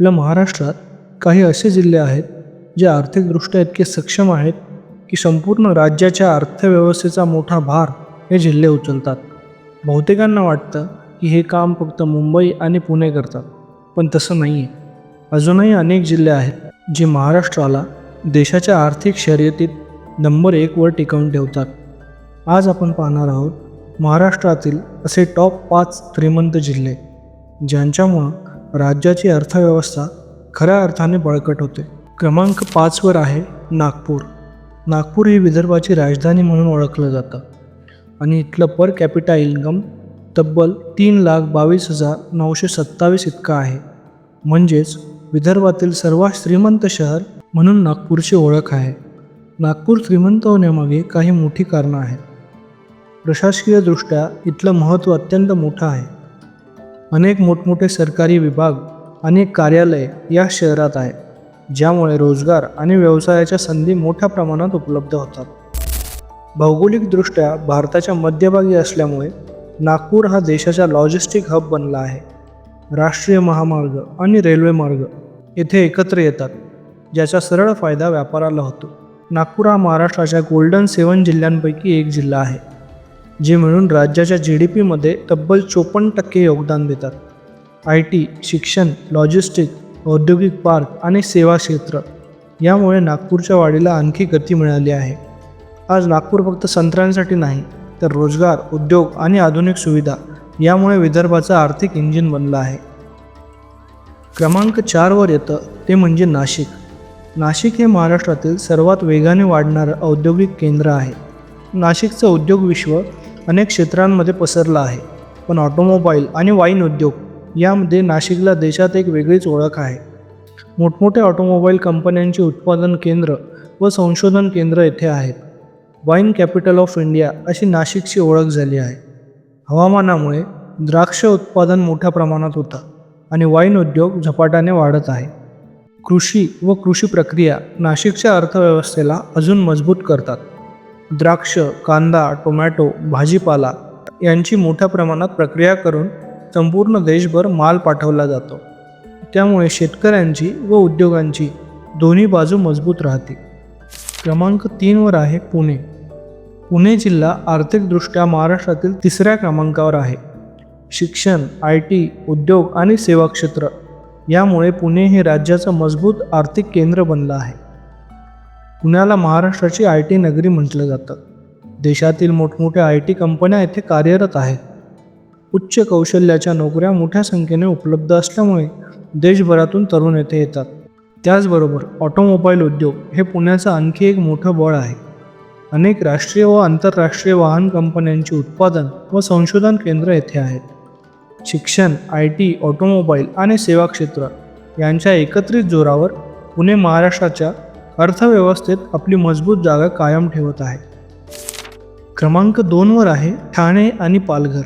आपल्या महाराष्ट्रात काही असे जिल्हे आहेत जे आर्थिकदृष्ट्या इतके सक्षम आहेत की संपूर्ण राज्याच्या अर्थव्यवस्थेचा मोठा भार हे जिल्हे उचलतात. बहुतेकांना वाटतं की हे काम फक्त मुंबई आणि पुणे करतात पण तसं नाही आहे अजूनही अनेक जिल्हे आहेत जे महाराष्ट्राला देशाच्या आर्थिक शर्यतीत नंबर एकवर टिकवून ठेवतात. आज आपण पाहणार आहोत महाराष्ट्रातील असे टॉप पाच श्रीमंत जिल्हे ज्यांच्यामुळं राज्याची अर्थव्यवस्था खऱ्या अर्थाने बळकट होते. क्रमांक पाचवर आहे नागपूर. नागपूर ही विदर्भाची राजधानी म्हणून ओळखलं जातं. आणि इथलं पर कॅपिटा इन्कम तब्बल तीन लाख बावीस हजार नऊशे सत्तावीस इतका आहे. म्हणजेच विदर्भातील सर्वात श्रीमंत शहर म्हणून नागपूरची ओळख आहे. नागपूर श्रीमंत होण्यामागे काही मोठी कारणं आहेत. प्रशासकीयदृष्ट्या इथलं महत्त्व अत्यंत मोठं आहे. अनेक मोठमोठे सरकारी विभाग अनेक कार्यालय या शहरात आहे ज्यामुळे रोजगार आणि व्यवसायाच्या संधी मोठ्या प्रमाणात उपलब्ध होतात. भौगोलिकदृष्ट्या भारताच्या मध्यभागी असल्यामुळे नागपूर हा देशाचा लॉजिस्टिक हब बनला आहे. राष्ट्रीय महामार्ग आणि रेल्वे मार्ग येथे एकत्र येतात ज्याचा सरळ फायदा व्यापाराला होतो. नागपूर हा महाराष्ट्राच्या गोल्डन सेवन जिल्ह्यांपैकी एक जिल्हा आहे. जे मिळून राज्याच्या जी डी पीमध्ये तब्बल चोपन्न टक्के योगदान देतात. आय टी शिक्षण लॉजिस्टिक औद्योगिक पार्क आणि सेवा क्षेत्र यामुळे नागपूरच्या वाढीला आणखी गती मिळाली आहे. आज नागपूर फक्त संत्र्यांसाठी नाही तर रोजगार उद्योग आणि आधुनिक सुविधा यामुळे विदर्भाचं आर्थिक इंजिन बनलं आहे. क्रमांक चारवर येतं ते म्हणजे नाशिक. नाशिक हे महाराष्ट्रातील सर्वात वेगाने वाढणारं औद्योगिक केंद्र आहे. नाशिकचं उद्योग विश्व अनेक क्षेत्रांमध्ये पसरलं आहे. पण ऑटोमोबाईल आणि वाईन उद्योग यामध्ये नाशिकला देशात एक वेगळीच ओळख आहे. मोठमोठ्या ऑटोमोबाईल कंपन्यांची उत्पादन केंद्र व संशोधन केंद्र येथे आहेत. वाईन कॅपिटल ऑफ इंडिया अशी नाशिकची ओळख झाली आहे. हवामानामुळे द्राक्ष उत्पादन मोठ्या प्रमाणात होतं आणि वाईन उद्योग झपाट्याने वाढत आहे. कृषी व कृषी प्रक्रिया नाशिकच्या अर्थव्यवस्थेला अजून मजबूत करतात. द्राक्ष कांदा टोमॅटो भाजीपाला यांची मोठ्या प्रमाणात प्रक्रिया करून संपूर्ण देशभर माल पाठवला जातो. त्यामुळे शेतकऱ्यांची व उद्योगांची दोन्ही बाजू मजबूत राहते. क्रमांक तीनवर आहे पुणे. पुणे जिल्हा आर्थिकदृष्ट्या महाराष्ट्रातील तिसऱ्या क्रमांकावर आहे. शिक्षण आय टी उद्योग आणि सेवा क्षेत्र यामुळे पुणे हे राज्याचं मजबूत आर्थिक केंद्र बनलं आहे. पुण्याला महाराष्ट्राची आय टी नगरी म्हटलं जातं. देशातील मोठमोठ्या आय टी कंपन्या येथे कार्यरत आहेत. उच्च कौशल्याच्या नोकऱ्या मोठ्या संख्येने उपलब्ध असल्यामुळे देशभरातून तरुण येथे येतात. त्याचबरोबर ऑटोमोबाईल उद्योग हे पुण्याचं आणखी एक मोठं बळ आहे. अनेक राष्ट्रीय व आंतरराष्ट्रीय वाहन कंपन्यांची उत्पादन व संशोधन केंद्र येथे आहेत. शिक्षण आय टी ऑटोमोबाईल आणि सेवा क्षेत्र यांच्या एकत्रित जोरावर पुणे महाराष्ट्राच्या अर्थव्यवस्थेत आपली मजबूत जागा कायम ठेवत आहे. क्रमांक दोनवर आहे ठाणे आणि पालघर.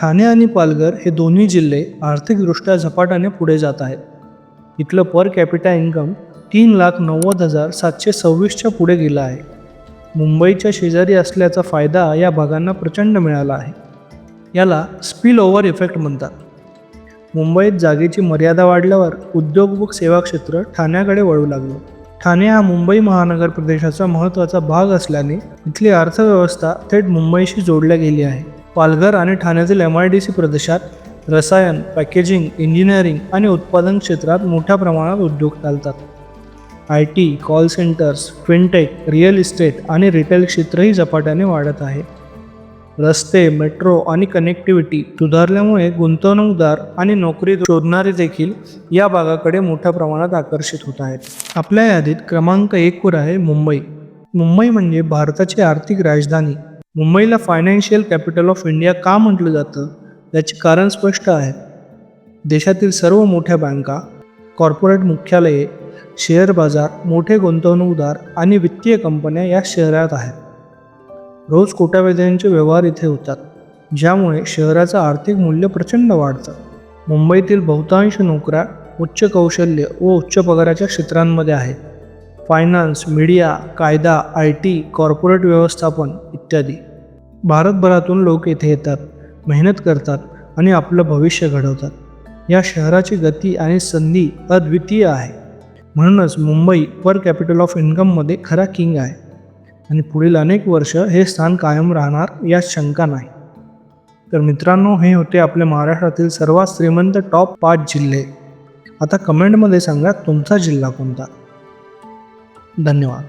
ठाणे आणि पालघर हे दोन्ही जिल्हे आर्थिकदृष्ट्या झपाट्याने पुढे जात आहेत. इथलं पर कॅपिटा इन्कम तीन लाख नव्वद हजार सातशे सव्वीसच्या पुढे गेलं आहे. मुंबईच्या शेजारी असल्याचा फायदा या भागांना प्रचंड मिळाला आहे. याला स्पिल ओव्हर इफेक्ट म्हणतात. मुंबईत जागेची मर्यादा वाढल्यावर उद्योग व सेवा क्षेत्र ठाण्याकडे वळू लागलं. ठाणे हा मुंबई महानगर प्रदेशाचा महत्त्वाचा भाग असल्याने इथली अर्थव्यवस्था थेट मुंबईशी जोडल्या गेली आहे. पालघर आणि ठाण्यातील एम आय डी सी प्रदेशात रसायन पॅकेजिंग इंजिनिअरिंग आणि उत्पादन क्षेत्रात मोठ्या प्रमाणात उद्योग चालतात. I T call centres fintech real estate आणि रिटेल क्षेत्रही झपाट्याने वाढत आहे. रस्ते मेट्रो आणि कनेक्टिव्हिटी सुधारल्यामुळे गुंतवणूकदार आणि नोकरी शोधणारे देखील या भागाकडे मोठ्या प्रमाणात आकर्षित होत आहेत. आपल्या यादीत क्रमांक एकवर आहे मुंबई. मुंबई म्हणजे भारताची आर्थिक राजधानी. मुंबईला फायनान्शियल कॅपिटल ऑफ इंडिया का म्हटलं जातं? याचे कारण स्पष्ट आहे. देशातील सर्व मोठ्या बँका कॉर्पोरेट मुख्यालये शेअर बाजार मोठे गुंतवणूकदार आणि वित्तीय कंपन्या या शहरात आहेत. रोज कोट्यावधींचे व्यवहार इथे होतात ज्यामुळे शहराचं आर्थिक मूल्य प्रचंड वाढतं. मुंबईतील बहुतांश नोकऱ्या उच्च कौशल्य व उच्च पगाराच्या क्षेत्रांमध्ये आहेत. फायनान्स मीडिया कायदा आय टी कॉर्पोरेट व्यवस्थापन इत्यादी. भारतभरातून लोक येथे येतात मेहनत करतात आणि आपलं भविष्य घडवतात. या शहराची गती आणि संधी अद्वितीय आहे. म्हणूनच मुंबई पर कॅपिटल ऑफ इन्कममध्ये खरा किंग आहे. आणि पुढील अनेक वर्ष हे स्थान कायम राहणार यात शंका नाही. तर मित्रांनो हे होते आपल्या महाराष्ट्रातील सर्वात श्रीमंत टॉप पाच जिल्हे. आता कमेंटमध्ये सांगा तुमचा जिल्हा कोणता? धन्यवाद.